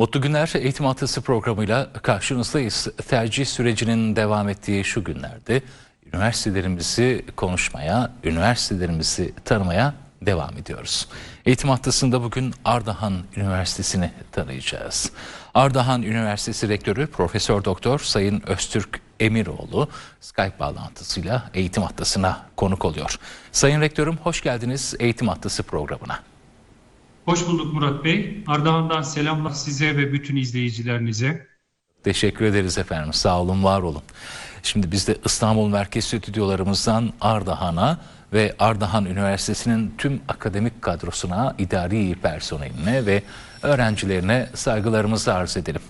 Mutlu Günler Eğitim Haftası programıyla karşınızdayız. Tercih sürecinin devam ettiği şu günlerde üniversitelerimizi konuşmaya, üniversitelerimizi tanımaya devam ediyoruz. Eğitim Haftası'nda bugün Ardahan Üniversitesi'ni tanıyacağız. Ardahan Üniversitesi Rektörü Profesör Doktor Sayın Öztürk Emiroğlu Skype bağlantısıyla Eğitim Haftası'na konuk oluyor. Sayın Rektörüm hoş geldiniz Eğitim Haftası programına. Hoş bulduk Murat Bey. Ardahan'dan selamlar size ve bütün izleyicilerinize. Teşekkür ederiz efendim. Sağ olun, var olun. Şimdi biz de İstanbul Merkez Stüdyolarımızdan Ardahan'a ve Ardahan Üniversitesi'nin tüm akademik kadrosuna, idari personeline ve öğrencilerine saygılarımızı arz edelim.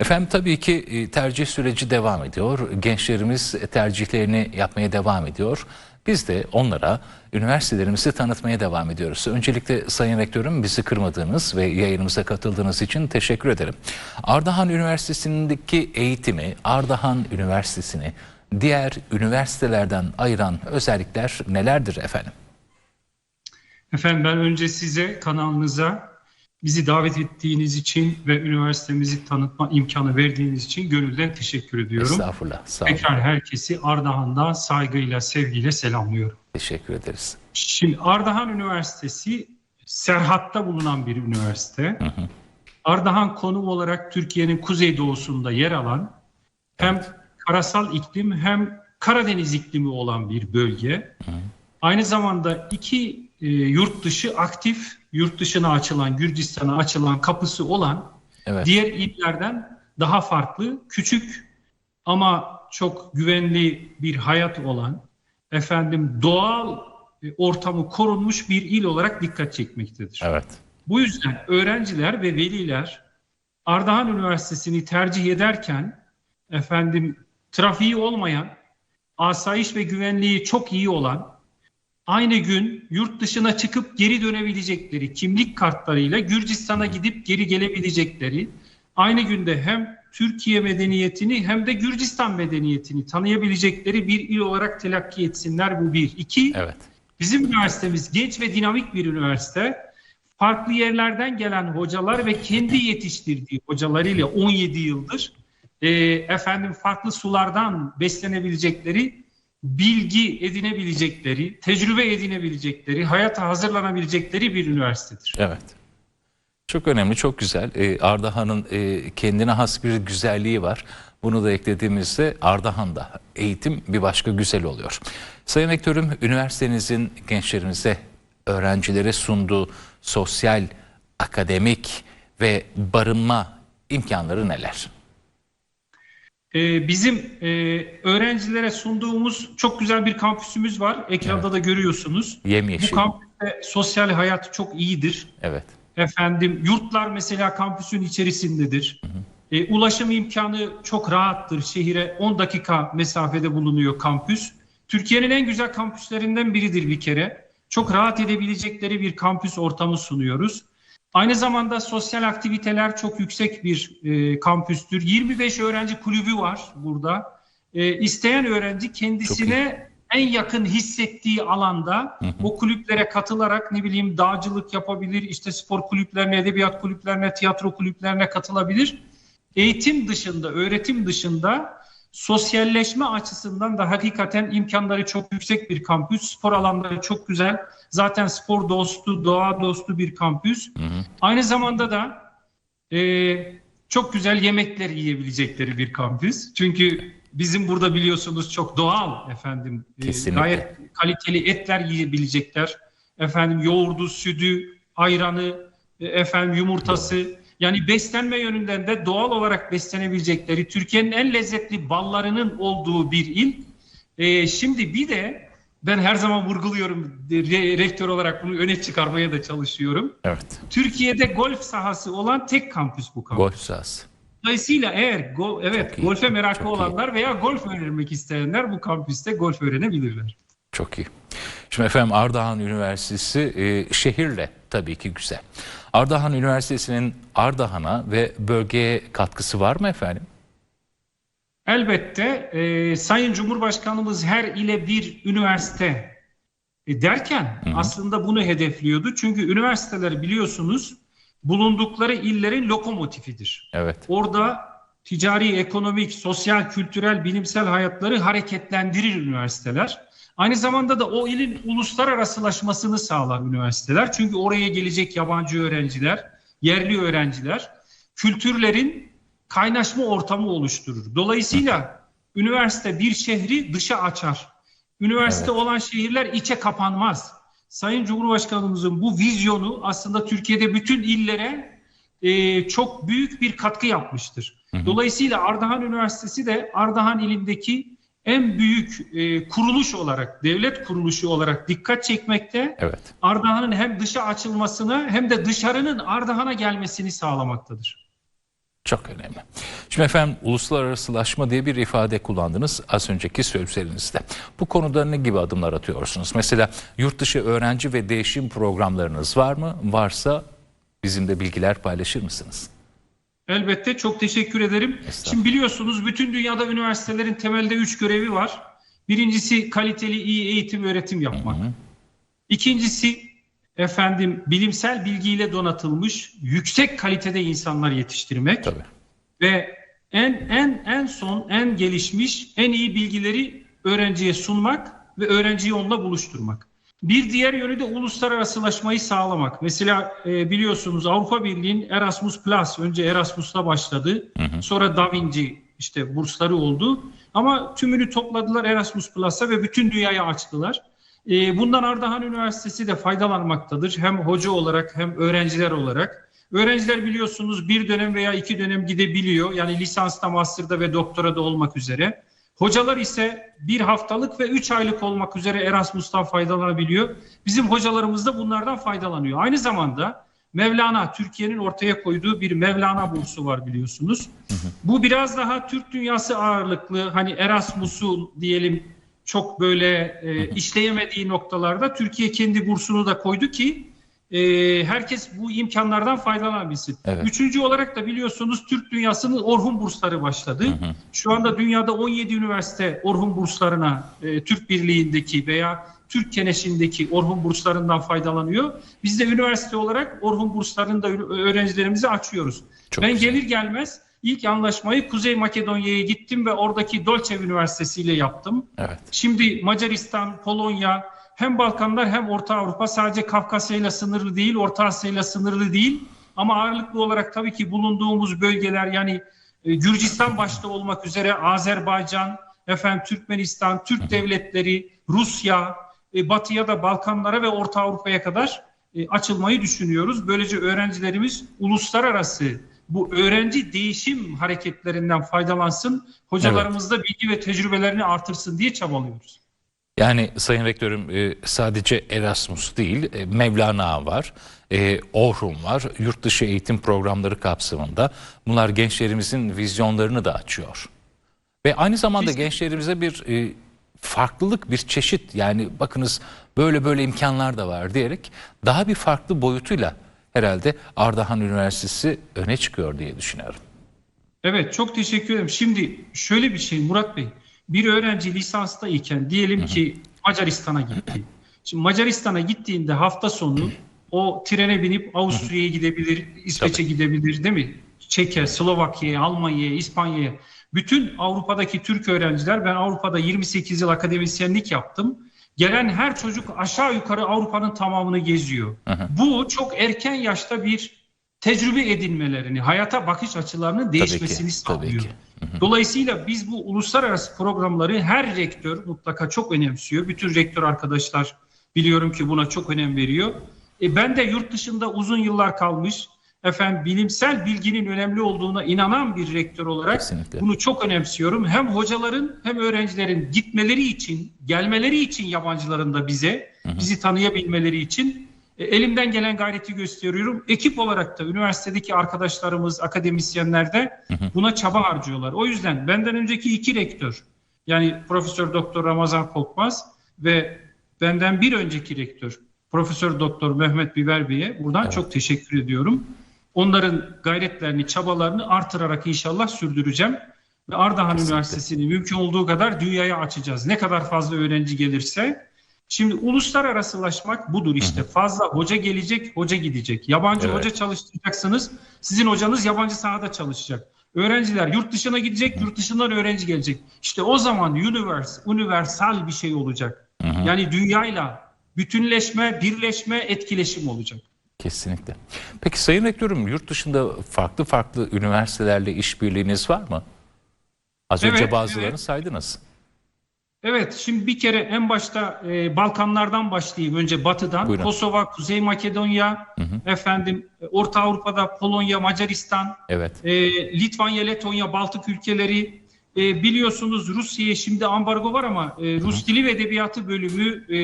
Efendim tabii ki e, tercih süreci devam ediyor. Gençlerimiz tercihlerini yapmaya devam ediyor. Biz de onlara üniversitelerimizi tanıtmaya devam ediyoruz. Öncelikle Sayın Rektörüm bizi kırmadığınız ve yayınımıza katıldığınız için teşekkür ederim. Ardahan Üniversitesi'ndeki eğitimi, Ardahan Üniversitesi'ni diğer üniversitelerden ayıran özellikler nelerdir efendim? Efendim ben önce size kanalınıza bizi davet ettiğiniz için ve üniversitemizi tanıtma imkanı verdiğiniz için gönülden teşekkür ediyorum. Estağfurullah. Sağ olun. Tekrar herkesi Ardahan'dan saygıyla, sevgiyle selamlıyorum. Teşekkür ederiz. Şimdi Ardahan Üniversitesi Serhat'ta bulunan bir üniversite. Ardahan konum olarak Türkiye'nin kuzeydoğusunda yer alan hem karasal iklim hem Karadeniz iklimi olan bir bölge. Aynı zamanda iki e, yurt dışı aktif, yurt dışına açılan, Gürcistan'a açılan kapısı olan Evet. diğer illerden daha farklı, küçük ama çok güvenli bir hayat olan, efendim doğal e, ortamı korunmuş bir il olarak dikkat çekmektedir. Evet. Bu yüzden öğrenciler ve veliler Ardahan Üniversitesi'ni tercih ederken efendim trafiği olmayan, asayiş ve güvenliği çok iyi olan, aynı gün yurt dışına çıkıp geri dönebilecekleri kimlik kartlarıyla Gürcistan'a gidip geri gelebilecekleri, aynı günde hem Türkiye medeniyetini hem de Gürcistan medeniyetini tanıyabilecekleri bir il olarak telakki etsinler bu bir. İki, Evet. Bizim üniversitemiz genç ve dinamik bir üniversite. Farklı yerlerden gelen hocalar ve kendi yetiştirdiği hocalarıyla 17 yıldır e, efendim farklı sulardan beslenebilecekleri, bilgi edinebilecekleri, tecrübe edinebilecekleri, hayata hazırlanabilecekleri bir üniversitedir. Evet. Çok önemli, çok güzel. Ee, Ardahan'ın e, kendine has bir güzelliği var. Bunu da eklediğimizde Ardahan'da eğitim bir başka güzel oluyor. Sayın Rektörüm, üniversitenizin gençlerimize, öğrencilere sunduğu sosyal, akademik ve barınma imkanları neler? Ee, bizim e, öğrencilere sunduğumuz çok güzel bir kampüsümüz var. Ekranda da görüyorsunuz. Bu Yemyeşil. kampüste sosyal hayat çok iyidir. Evet. Efendim yurtlar mesela kampüsün içerisindedir. E, ulaşım imkanı çok rahattır. Şehire 10 dakika mesafede bulunuyor kampüs. Türkiye'nin en güzel kampüslerinden biridir bir kere. Çok rahat edebilecekleri bir kampüs ortamı sunuyoruz. Aynı zamanda sosyal aktiviteler çok yüksek bir e, kampüstür. 25 öğrenci kulübü var burada. E, isteyen öğrenci kendisine en yakın hissettiği alanda o kulüplere katılarak ne bileyim dağcılık yapabilir, işte spor kulüplerine, edebiyat kulüplerine, tiyatro kulüplerine katılabilir. Eğitim dışında, öğretim dışında sosyalleşme açısından da hakikaten imkanları çok yüksek bir kampüs. Spor alanları çok güzel. Zaten spor dostu, doğa dostu bir kampüs. Aynı zamanda da e, çok güzel yemekler yiyebilecekleri bir kampüs. Çünkü bizim burada biliyorsunuz çok doğal efendim. E, gayet kaliteli etler yiyebilecekler. Efendim yoğurdu, sütü, ayranı, e, efendim yumurtası. Yani beslenme yönünden de doğal olarak beslenebilecekleri Türkiye'nin en lezzetli ballarının olduğu bir il. E, şimdi bir de ben her zaman vurguluyorum re- rektör olarak bunu öne çıkarmaya da çalışıyorum. Evet. Türkiye'de golf sahası olan tek kampüs bu kampüs. Golf sahası. Dolayısıyla eğer go- evet iyi, golfe meraklı çok iyi. olanlar veya golf öğrenmek isteyenler bu kampüste golf öğrenebilirler. Çok iyi. Şimdi efendim Ardahan Üniversitesi e, şehirle tabii ki güzel. Ardahan Üniversitesi'nin Ardahan'a ve bölgeye katkısı var mı efendim? Elbette e, Sayın Cumhurbaşkanımız her ile bir üniversite e, derken aslında bunu hedefliyordu. Çünkü üniversiteler biliyorsunuz bulundukları illerin lokomotifidir. Evet. Orada ticari, ekonomik, sosyal, kültürel, bilimsel hayatları hareketlendirir üniversiteler. Aynı zamanda da o ilin uluslararasılaşmasını sağlar üniversiteler. Çünkü oraya gelecek yabancı öğrenciler, yerli öğrenciler kültürlerin kaynaşma ortamı oluşturur. Dolayısıyla üniversite bir şehri dışa açar. Üniversite Evet. olan şehirler içe kapanmaz. Sayın Cumhurbaşkanımızın bu vizyonu aslında Türkiye'de bütün illere e, çok büyük bir katkı yapmıştır. Hı hı. Dolayısıyla Ardahan Üniversitesi de Ardahan ilindeki en büyük e, kuruluş olarak, devlet kuruluşu olarak dikkat çekmekte. Evet. Ardahan'ın hem dışa açılmasını hem de dışarının Ardahan'a gelmesini sağlamaktadır. Çok önemli. Şimdi efendim uluslararasılaşma diye bir ifade kullandınız az önceki sözlerinizde. Bu konuda ne gibi adımlar atıyorsunuz? Mesela yurt dışı öğrenci ve değişim programlarınız var mı? Varsa bizimle bilgiler paylaşır mısınız? Elbette çok teşekkür ederim. Şimdi biliyorsunuz bütün dünyada üniversitelerin temelde üç görevi var. Birincisi kaliteli iyi eğitim öğretim yapmak. İkincisi efendim bilimsel bilgiyle donatılmış yüksek kalitede insanlar yetiştirmek Tabii. ve en en en son en gelişmiş en iyi bilgileri öğrenciye sunmak ve öğrenciyi onunla buluşturmak. Bir diğer yönü de uluslararasılaşmayı sağlamak. Mesela e, biliyorsunuz Avrupa Birliği'nin Erasmus Plus önce Erasmus'la başladı. Sonra Da Vinci işte bursları oldu. Ama tümünü topladılar Erasmus Plus'a ve bütün dünyaya açtılar. E, bundan Ardahan Üniversitesi de faydalanmaktadır. Hem hoca olarak hem öğrenciler olarak. Öğrenciler biliyorsunuz bir dönem veya iki dönem gidebiliyor. Yani lisansta, master'da ve doktorada olmak üzere. Hocalar ise bir haftalık ve üç aylık olmak üzere Erasmus'tan faydalanabiliyor. Bizim hocalarımız da bunlardan faydalanıyor. Aynı zamanda Mevlana, Türkiye'nin ortaya koyduğu bir Mevlana bursu var biliyorsunuz. Bu biraz daha Türk dünyası ağırlıklı. Hani Erasmus'u diyelim çok böyle e, işleyemediği noktalarda Türkiye kendi bursunu da koydu ki e, herkes bu imkanlardan faydalanabilsin. Evet. Üçüncü olarak da biliyorsunuz Türk dünyasının Orhun bursları başladı. Şu anda dünyada 17 üniversite Orhun burslarına e, Türk Birliği'ndeki veya Türk Keneşi'ndeki Orhun burslarından faydalanıyor. Biz de üniversite olarak Orhun burslarını da öğrencilerimize açıyoruz. Çok ben güzel. gelir gelmez ilk anlaşmayı Kuzey Makedonya'ya gittim ve oradaki Dolce Üniversitesi ile yaptım. Evet. Şimdi Macaristan, Polonya hem Balkanlar hem Orta Avrupa sadece Kafkasya ile sınırlı değil, Orta Asya ile sınırlı değil. Ama ağırlıklı olarak tabii ki bulunduğumuz bölgeler yani e, Gürcistan başta olmak üzere Azerbaycan, efendim Türkmenistan, Türk devletleri, Rusya, e, batıya da Balkanlara ve Orta Avrupa'ya kadar e, açılmayı düşünüyoruz. Böylece öğrencilerimiz uluslararası bu öğrenci değişim hareketlerinden faydalansın, hocalarımız da bilgi ve tecrübelerini artırsın diye çabalıyoruz. Yani Sayın Rektörüm e, sadece Erasmus değil, e, Mevlana var, e, Orhun var, yurt dışı eğitim programları kapsamında. Bunlar gençlerimizin vizyonlarını da açıyor. Ve aynı zamanda Kesinlikle. gençlerimize bir farklılık, bir çeşit yani bakınız böyle böyle imkanlar da var diyerek daha bir farklı boyutuyla herhalde Ardahan Üniversitesi öne çıkıyor diye düşünüyorum. Evet çok teşekkür ederim. Şimdi şöyle bir şey Murat Bey. Bir öğrenci lisansta iken diyelim ki Macaristan'a gitti. Şimdi Macaristan'a gittiğinde hafta sonu o trene binip Avusturya'ya gidebilir, İsveç'e gidebilir değil mi? Çekya, Slovakya'ya, Almanya'ya, İspanya'ya. Bütün Avrupa'daki Türk öğrenciler, ben Avrupa'da 28 yıl akademisyenlik yaptım. Gelen her çocuk aşağı yukarı Avrupa'nın tamamını geziyor. Bu çok erken yaşta bir tecrübe edinmelerini, hayata bakış açılarının değişmesini tabii sağlıyor. ki. Dolayısıyla biz bu uluslararası programları her rektör mutlaka çok önemsiyor. Bütün rektör arkadaşlar biliyorum ki buna çok önem veriyor. E ben de yurt dışında uzun yıllar kalmış, efendim bilimsel bilginin önemli olduğuna inanan bir rektör olarak Kesinlikle. bunu çok önemsiyorum. Hem hocaların hem öğrencilerin gitmeleri için, gelmeleri için yabancıların da bize, bizi tanıyabilmeleri için e, elimden gelen gayreti gösteriyorum. Ekip olarak da üniversitedeki arkadaşlarımız, akademisyenler de buna çaba harcıyorlar. O yüzden benden önceki iki rektör, yani Profesör Doktor Ramazan Korkmaz ve benden bir önceki rektör Profesör Doktor Mehmet Biber Bey'e buradan çok teşekkür ediyorum. Onların gayretlerini, çabalarını artırarak inşallah sürdüreceğim. Ve Ardahan Kesinlikle. Üniversitesi'ni mümkün olduğu kadar dünyaya açacağız. Ne kadar fazla öğrenci gelirse. Şimdi uluslararasılaşmak budur işte. Fazla hoca gelecek, hoca gidecek. Yabancı Evet. hoca çalıştıracaksınız. Sizin hocanız yabancı sahada çalışacak. Öğrenciler yurt dışına gidecek, yurt dışından öğrenci gelecek. İşte o zaman univers, universal bir şey olacak. Yani dünyayla bütünleşme, birleşme, etkileşim olacak. Kesinlikle. Peki Sayın Rektörüm yurt dışında farklı farklı üniversitelerle işbirliğiniz var mı? Az önce Evet, bazılarını evet. saydınız. Evet, şimdi bir kere en başta e, Balkanlardan başlayayım. Önce Batı'dan. Buyurun. Kosova, Kuzey Makedonya, efendim e, Orta Avrupa'da Polonya, Macaristan, Evet. e, Litvanya, Letonya, Baltık ülkeleri. E, biliyorsunuz Rusya'ya şimdi ambargo var ama e, Rus Dili ve Edebiyatı bölümü e,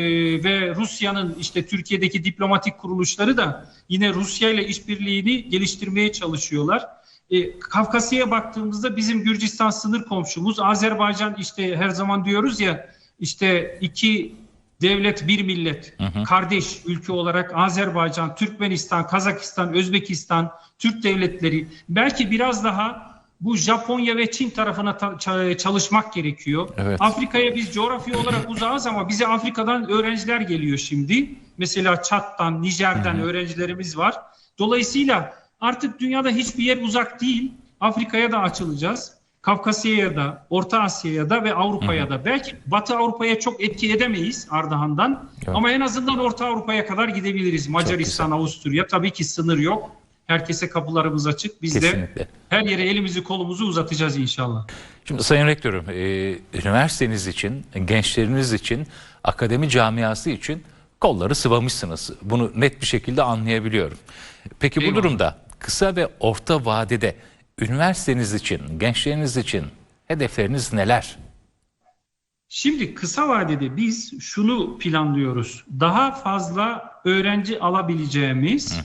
ve Rusya'nın işte Türkiye'deki diplomatik kuruluşları da yine Rusya ile işbirliğini geliştirmeye çalışıyorlar. E, Kafkasya'ya baktığımızda bizim Gürcistan sınır komşumuz, Azerbaycan işte her zaman diyoruz ya işte iki devlet bir millet, kardeş ülke olarak Azerbaycan, Türkmenistan, Kazakistan, Özbekistan, Türk devletleri belki biraz daha bu Japonya ve Çin tarafına ta- ça- çalışmak gerekiyor. Evet. Afrika'ya biz coğrafi olarak uzağız ama bize Afrika'dan öğrenciler geliyor şimdi. Mesela Çat'tan, Nijer'den öğrencilerimiz var. Dolayısıyla artık dünyada hiçbir yer uzak değil. Afrika'ya da açılacağız. Kafkasya'ya da, Orta Asya'ya da ve Avrupa'ya da. Belki Batı Avrupa'ya çok etki edemeyiz Ardahan'dan. Evet. Ama en azından Orta Avrupa'ya kadar gidebiliriz. Macaristan, Avusturya. Tabii ki sınır yok. Herkese kapılarımız açık. Biz de Kesinlikle. her yere elimizi kolumuzu uzatacağız inşallah. Şimdi Sayın Rektörüm, e, üniversiteniz için, gençleriniz için, akademi camiası için kolları sıvamışsınız. Bunu net bir şekilde anlayabiliyorum. Peki bu Eyvallah. durumda kısa ve orta vadede üniversiteniz için, gençleriniz için hedefleriniz neler? Şimdi kısa vadede biz şunu planlıyoruz. Daha fazla öğrenci alabileceğimiz,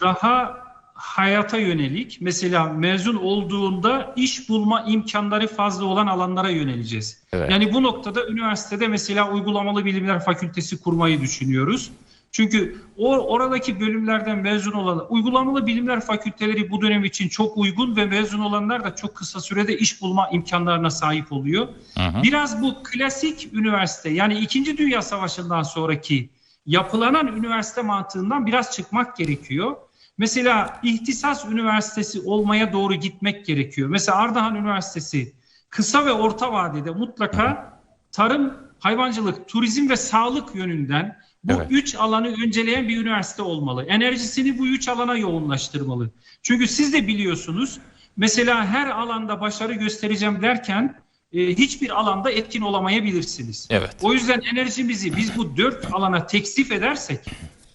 daha hayata yönelik, mesela mezun olduğunda iş bulma imkanları fazla olan alanlara yöneleceğiz. Evet. Yani bu noktada üniversitede mesela uygulamalı bilimler fakültesi kurmayı düşünüyoruz. Çünkü o oradaki bölümlerden mezun olan uygulamalı bilimler fakülteleri bu dönem için çok uygun ve mezun olanlar da çok kısa sürede iş bulma imkanlarına sahip oluyor. Biraz bu klasik üniversite yani 2. Dünya Savaşı'ndan sonraki yapılanan üniversite mantığından biraz çıkmak gerekiyor. Mesela ihtisas üniversitesi olmaya doğru gitmek gerekiyor. Mesela Ardahan Üniversitesi kısa ve orta vadede mutlaka tarım, hayvancılık, turizm ve sağlık yönünden bu Evet. üç alanı önceleyen bir üniversite olmalı. Enerjisini bu üç alana yoğunlaştırmalı. Çünkü siz de biliyorsunuz mesela her alanda başarı göstereceğim derken e, hiçbir alanda etkin olamayabilirsiniz. Evet. O yüzden enerjimizi biz bu dört alana teksif edersek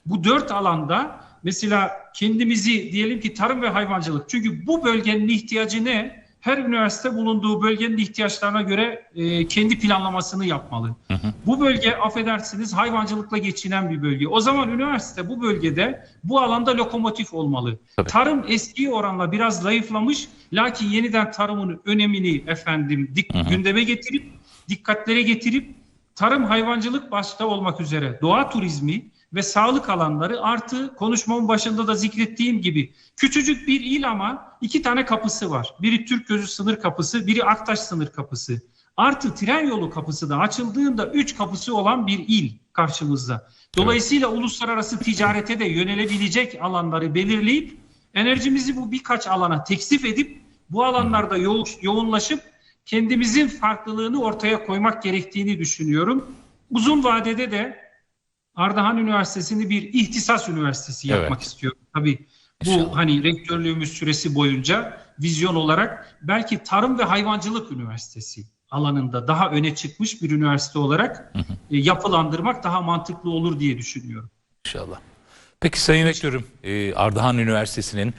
bu dört alanda mesela kendimizi diyelim ki tarım ve hayvancılık çünkü bu bölgenin ihtiyacı ne? Her üniversite bulunduğu bölgenin ihtiyaçlarına göre e, kendi planlamasını yapmalı. Bu bölge affedersiniz hayvancılıkla geçinen bir bölge. O zaman üniversite bu bölgede bu alanda lokomotif olmalı. Tabii. Tarım eski oranla biraz zayıflamış lakin yeniden tarımın önemini efendim dik, gündeme getirip dikkatlere getirip tarım hayvancılık başta olmak üzere doğa turizmi ve sağlık alanları artı konuşmamın başında da zikrettiğim gibi küçücük bir il ama iki tane kapısı var. Biri Türk Gözü sınır kapısı, biri Aktaş sınır kapısı. Artı tren yolu kapısı da açıldığında üç kapısı olan bir il karşımızda. Dolayısıyla uluslararası ticarete de yönelebilecek alanları belirleyip enerjimizi bu birkaç alana teksif edip bu alanlarda yo- yoğunlaşıp kendimizin farklılığını ortaya koymak gerektiğini düşünüyorum. Uzun vadede de Ardahan Üniversitesi'ni bir ihtisas üniversitesi yapmak Evet. istiyorum. Tabii bu İnşallah. hani rektörlüğümüz süresi boyunca vizyon olarak belki Tarım ve Hayvancılık Üniversitesi alanında daha öne çıkmış bir üniversite olarak e, yapılandırmak daha mantıklı olur diye düşünüyorum. İnşallah. Peki Sayın Rektörüm, e, Ardahan Üniversitesi'nin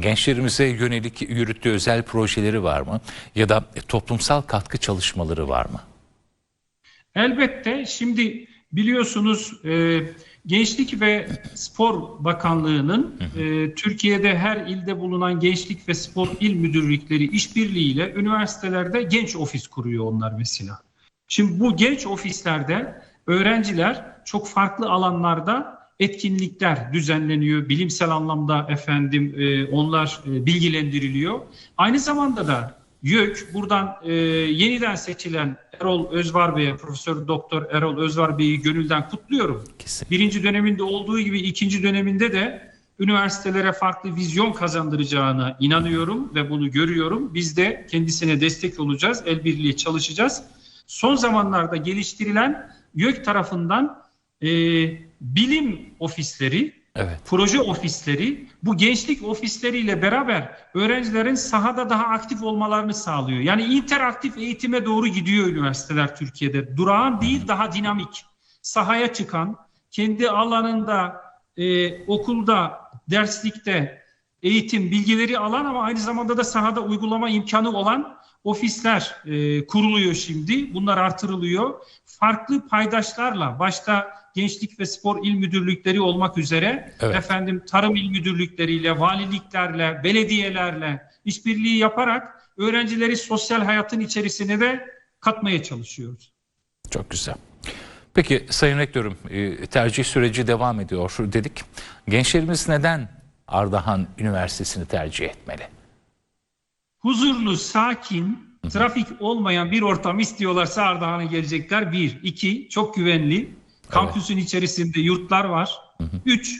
gençlerimize yönelik yürüttüğü özel projeleri var mı? Ya da toplumsal katkı çalışmaları var mı? Elbette şimdi biliyorsunuz e, Gençlik ve Spor Bakanlığı'nın e, Türkiye'de her ilde bulunan gençlik ve spor il müdürlükleri işbirliğiyle üniversitelerde genç ofis kuruyor onlar mesela. Şimdi bu genç ofislerde öğrenciler çok farklı alanlarda etkinlikler düzenleniyor. Bilimsel anlamda efendim e, onlar e, bilgilendiriliyor. Aynı zamanda da YÖK buradan e, yeniden seçilen Erol Özvar Bey'e, Profesör Doktor Erol Özvar Bey'i gönülden kutluyorum. Kesin. Birinci döneminde olduğu gibi ikinci döneminde de üniversitelere farklı vizyon kazandıracağına inanıyorum ve bunu görüyorum. Biz de kendisine destek olacağız, el birliği çalışacağız. Son zamanlarda geliştirilen YÖK tarafından e, bilim ofisleri, Evet. proje ofisleri bu gençlik ofisleriyle beraber öğrencilerin sahada daha aktif olmalarını sağlıyor. Yani interaktif eğitime doğru gidiyor üniversiteler Türkiye'de. Durağan değil daha dinamik. Sahaya çıkan, kendi alanında, e, okulda, derslikte eğitim, bilgileri alan ama aynı zamanda da sahada uygulama imkanı olan ofisler e, kuruluyor şimdi. Bunlar artırılıyor. Farklı paydaşlarla başta Gençlik ve Spor İl Müdürlükleri olmak üzere Evet. efendim tarım il müdürlükleriyle, valiliklerle, belediyelerle işbirliği yaparak öğrencileri sosyal hayatın içerisine de katmaya çalışıyoruz. Çok güzel. Peki Sayın Rektörüm e, tercih süreci devam ediyor dedik. Gençlerimiz neden Ardahan Üniversitesi'ni tercih etmeli? Huzurlu, sakin, trafik olmayan bir ortam istiyorlarsa Ardahan'a gelecekler. Bir. iki çok güvenli. Kampüsün içerisinde yurtlar var. Üç,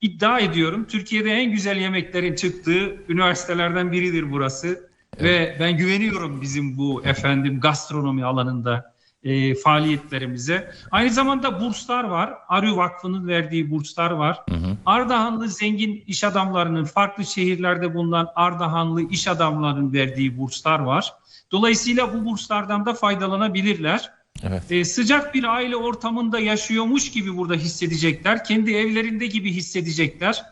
iddia ediyorum Türkiye'de en güzel yemeklerin çıktığı üniversitelerden biridir burası. Ve ben güveniyorum bizim bu efendim gastronomi alanında e, faaliyetlerimize. Aynı zamanda burslar var. Arı Vakfı'nın verdiği burslar var. Ardahanlı zengin iş adamlarının farklı şehirlerde bulunan Ardahanlı iş adamlarının verdiği burslar var. Dolayısıyla bu burslardan da faydalanabilirler. Evet. Ee, sıcak bir aile ortamında yaşıyormuş gibi burada hissedecekler. Kendi evlerinde gibi hissedecekler.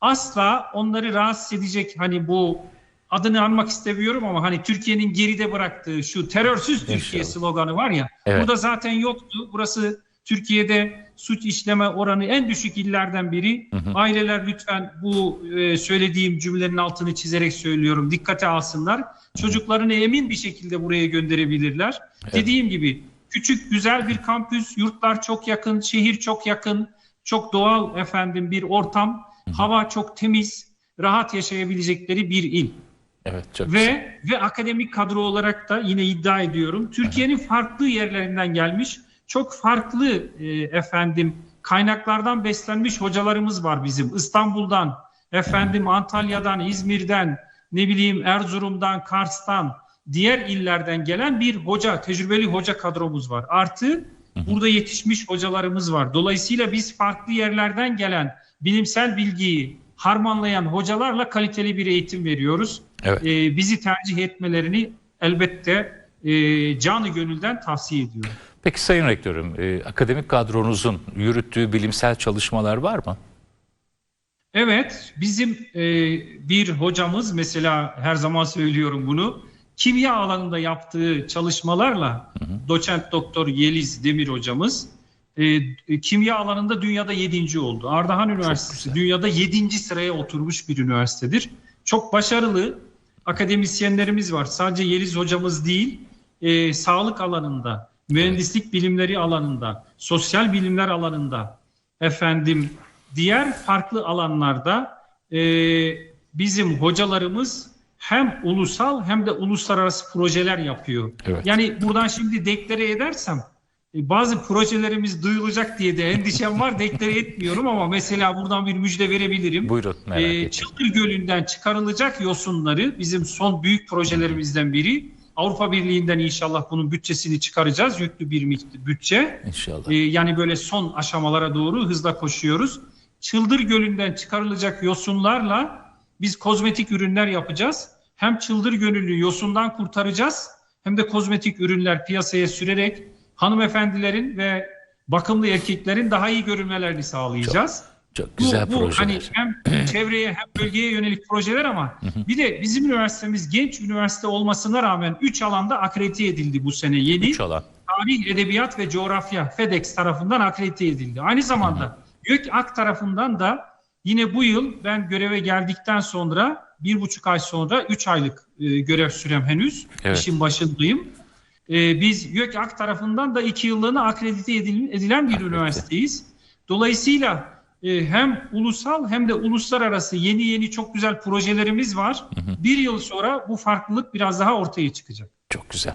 Asla onları rahatsız edecek hani bu adını anmak istemiyorum ama hani Türkiye'nin geride bıraktığı şu terörsüz Türkiye İnşallah. sloganı var ya. Evet. Burada zaten yoktu. Burası Türkiye'de suç işleme oranı en düşük illerden biri. Aileler lütfen bu e, söylediğim cümlenin altını çizerek söylüyorum. Dikkate alsınlar. Çocuklarını emin bir şekilde buraya gönderebilirler. Dediğim gibi küçük güzel bir kampüs, yurtlar çok yakın, şehir çok yakın, çok doğal efendim bir ortam, hava çok temiz, rahat yaşayabilecekleri bir il. Evet çok güzel. Ve ve akademik kadro olarak da yine iddia ediyorum. Türkiye'nin farklı yerlerinden gelmiş, çok farklı e, efendim kaynaklardan beslenmiş hocalarımız var bizim. İstanbul'dan, efendim Antalya'dan, İzmir'den, ne bileyim Erzurum'dan, Kars'tan, diğer illerden gelen bir hoca, tecrübeli hoca kadromuz var. Artı burada yetişmiş hocalarımız var. Dolayısıyla biz farklı yerlerden gelen bilimsel bilgiyi harmanlayan hocalarla kaliteli bir eğitim veriyoruz. Evet. Ee, bizi tercih etmelerini elbette e, canı gönülden tavsiye ediyorum. Peki Sayın Rektörüm, e, akademik kadronuzun yürüttüğü bilimsel çalışmalar var mı? Evet, bizim e, bir hocamız mesela her zaman söylüyorum bunu. Kimya alanında yaptığı çalışmalarla doçent doktor Yeliz Demir hocamız e, e, kimya alanında dünyada yedinci oldu. Ardahan Üniversitesi dünyada yedinci sıraya oturmuş bir üniversitedir. Çok başarılı akademisyenlerimiz var. Sadece Yeliz hocamız değil, e, sağlık alanında, mühendislik bilimleri alanında, sosyal bilimler alanında, efendim diğer farklı alanlarda e, bizim hocalarımız hem ulusal hem de uluslararası projeler yapıyor. Evet. Yani buradan şimdi deklare edersem bazı projelerimiz duyulacak diye de endişem var. deklare etmiyorum ama mesela buradan bir müjde verebilirim. Buyurun merak Ee. Çıldır Gölü'nden çıkarılacak yosunları bizim son büyük projelerimizden biri. Avrupa Birliği'nden inşallah bunun bütçesini çıkaracağız. Yüklü bir bütçe. İnşallah. Ee, yani böyle son aşamalara doğru hızla koşuyoruz. Çıldır Gölü'nden çıkarılacak yosunlarla biz kozmetik ürünler yapacağız. Hem Çıldır Gölü'nü yosundan kurtaracağız hem de kozmetik ürünler piyasaya sürerek hanımefendilerin ve bakımlı erkeklerin daha iyi görünmelerini sağlayacağız. Çok güzel bu, bu projeler. hani hem çevreye hem bölgeye yönelik projeler ama bir de bizim üniversitemiz genç üniversite olmasına rağmen 3 alanda akredite edildi bu sene yeni. Üç alan. Tarih, Edebiyat ve Coğrafya FedEx tarafından akredite edildi. Aynı zamanda YÖKAK tarafından da yine bu yıl ben göreve geldikten sonra bir buçuk ay sonra üç aylık e, görev sürem henüz Evet. işin başındayım. E, biz YÖKAK tarafından da iki yıllığına akredite edil- edilen bir Akredite. üniversiteyiz. Dolayısıyla e, hem ulusal hem de uluslararası yeni yeni çok güzel projelerimiz var. Bir yıl sonra bu farklılık biraz daha ortaya çıkacak. Çok güzel.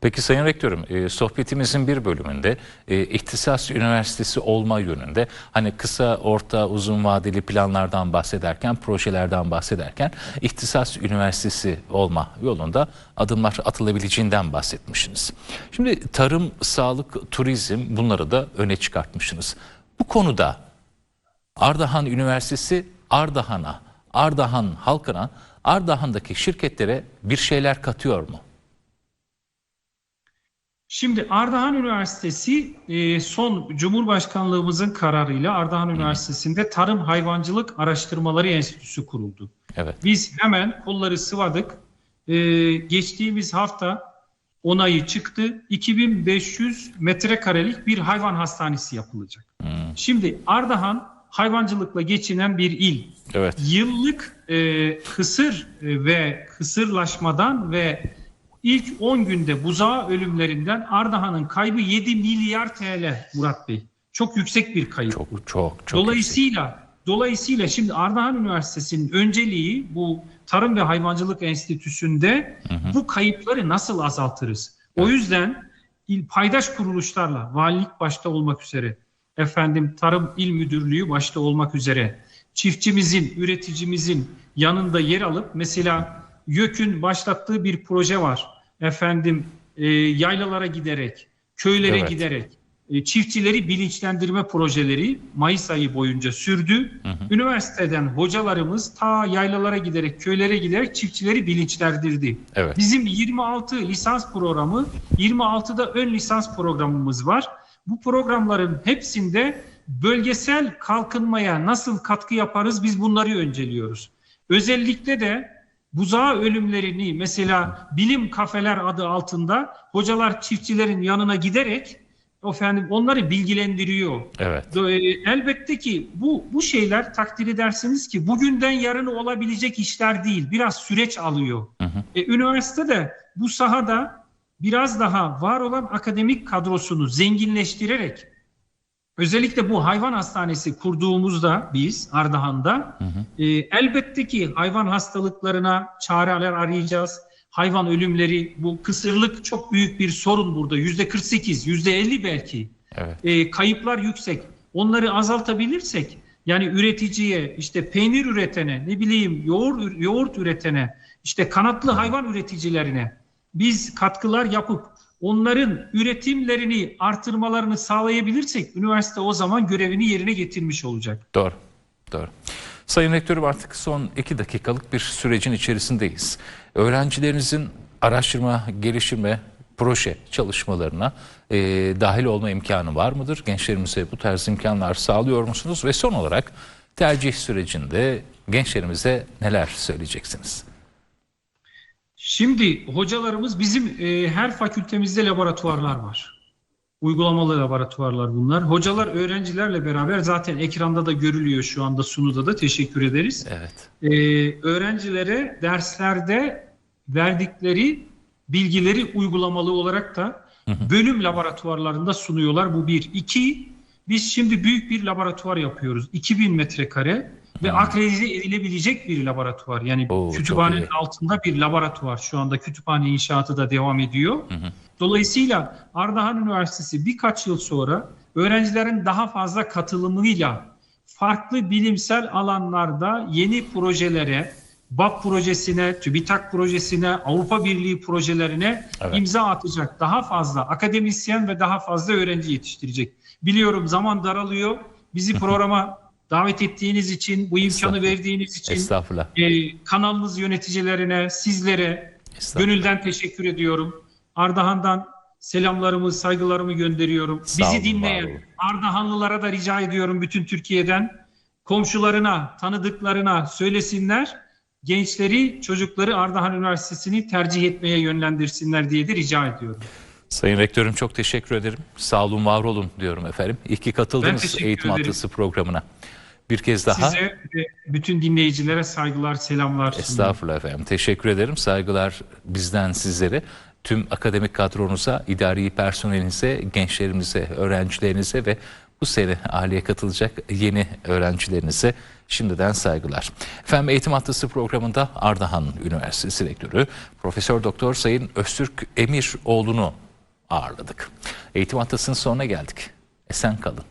Peki Sayın Rektörüm, e, sohbetimizin bir bölümünde e, ihtisas üniversitesi olma yönünde hani kısa, orta, uzun vadeli planlardan bahsederken, projelerden bahsederken ihtisas üniversitesi olma yolunda adımlar atılabileceğinden bahsetmişsiniz. Şimdi tarım, sağlık, turizm bunları da öne çıkartmışsınız. Bu konuda Ardahan Üniversitesi Ardahan'a, Ardahan halkına, Ardahan'daki şirketlere bir şeyler katıyor mu? Şimdi Ardahan Üniversitesi e, son Cumhurbaşkanlığımızın kararıyla Ardahan Üniversitesi'nde Tarım Hayvancılık Araştırmaları Enstitüsü kuruldu. Evet. Biz hemen kolları sıvadık. E, geçtiğimiz hafta onayı çıktı. 2500 metrekarelik bir hayvan hastanesi yapılacak. Şimdi Ardahan hayvancılıkla geçinen bir il. Evet. Yıllık e, kısır e, ve kısırlaşmadan ve ilk 10 günde buzağı ölümlerinden Ardahan'ın kaybı 7 milyar TL Murat Bey. Çok yüksek bir kayıp. Çok çok çok. dolayısıyla dolayısıyla şimdi Ardahan Üniversitesi'nin önceliği bu Tarım ve Hayvancılık Enstitüsü'nde bu kayıpları nasıl azaltırız? O yüzden il paydaş kuruluşlarla valilik başta olmak üzere efendim Tarım İl Müdürlüğü başta olmak üzere çiftçimizin, üreticimizin yanında yer alıp mesela YÖK'ün başlattığı bir proje var. Efendim e, yaylalara giderek, köylere Evet. giderek e, çiftçileri bilinçlendirme projeleri Mayıs ayı boyunca sürdü. Üniversiteden hocalarımız ta yaylalara giderek, köylere giderek çiftçileri bilinçlendirdi. Evet. Bizim 26 lisans programı, 26'da ön lisans programımız var. Bu programların hepsinde bölgesel kalkınmaya nasıl katkı yaparız biz bunları önceliyoruz. Özellikle de buzağı ölümlerini mesela bilim kafeler adı altında hocalar çiftçilerin yanına giderek efendim onları bilgilendiriyor. Evet. E, Elbette ki bu bu şeyler takdir edersiniz ki bugünden yarına olabilecek işler değil. Biraz süreç alıyor. E, üniversite de bu sahada biraz daha var olan akademik kadrosunu zenginleştirerek özellikle bu hayvan hastanesi kurduğumuzda biz Ardahan'da e, elbette ki hayvan hastalıklarına çareler arayacağız. Hayvan ölümleri bu kısırlık çok büyük bir sorun burada. Yüzde 48, yüzde 50 belki Evet. e, kayıplar yüksek. Onları azaltabilirsek yani üreticiye işte peynir üretene ne bileyim yoğurt, yoğurt üretene işte kanatlı hayvan üreticilerine biz katkılar yapıp onların üretimlerini artırmalarını sağlayabilirsek üniversite o zaman görevini yerine getirmiş olacak. Doğru. Doğru. Sayın Rektörüm artık son iki dakikalık bir sürecin içerisindeyiz. Öğrencilerinizin araştırma, gelişim ve proje çalışmalarına e, dahil olma imkanı var mıdır? Gençlerimize bu tarz imkanlar sağlıyor musunuz? Ve son olarak tercih sürecinde gençlerimize neler söyleyeceksiniz? Şimdi hocalarımız bizim e, her fakültemizde laboratuvarlar var. Uygulamalı laboratuvarlar bunlar. Hocalar öğrencilerle beraber zaten ekranda da görülüyor şu anda sunuda da teşekkür ederiz. Evet. Ee, öğrencilere derslerde verdikleri bilgileri uygulamalı olarak da bölüm laboratuvarlarında sunuyorlar. Bu bir. İki, biz şimdi büyük bir laboratuvar yapıyoruz. 2000 metrekare ve akredite edilebilecek bir laboratuvar. Yani Oo, kütüphanenin altında bir laboratuvar. Şu anda kütüphane inşaatı da devam ediyor. Dolayısıyla Ardahan Üniversitesi birkaç yıl sonra öğrencilerin daha fazla katılımıyla farklı bilimsel alanlarda yeni projelere, BAP projesine, TÜBİTAK projesine, Avrupa Birliği projelerine Evet. imza atacak. Daha fazla akademisyen ve daha fazla öğrenci yetiştirecek. Biliyorum zaman daralıyor. Bizi programa davet ettiğiniz için, bu imkanı verdiğiniz için Estağfurullah. e, kanalınız yöneticilerine, sizlere gönülden teşekkür ediyorum. Ardahan'dan selamlarımı, saygılarımı gönderiyorum. Sağ Bizi olun, dinleyen. Ardahanlılara da rica ediyorum bütün Türkiye'den. Komşularına, tanıdıklarına söylesinler. Gençleri, çocukları Ardahan Üniversitesi'ni tercih etmeye yönlendirsinler diye de rica ediyorum. Sayın Rektörüm çok teşekkür ederim. Sağ olun, var olun diyorum efendim. İyi ki katıldınız Eğitim ederim. Atlası programına. Bir kez daha. Size ve bütün dinleyicilere saygılar, selamlar. sunuyorum. Estağfurullah efendim. Teşekkür ederim. Saygılar bizden sizlere. Tüm akademik kadronuza, idari personelinize, gençlerimize, öğrencilerinize ve Bu sene aileye katılacak yeni öğrencilerinize şimdiden saygılar. Efendim Eğitim Hattası programında Ardahan Üniversitesi Rektörü Profesör Doktor Sayın Öztürk Emiroğlu'nu ağırladık. Eğitim Hattası'nın sonuna geldik. Esen kalın.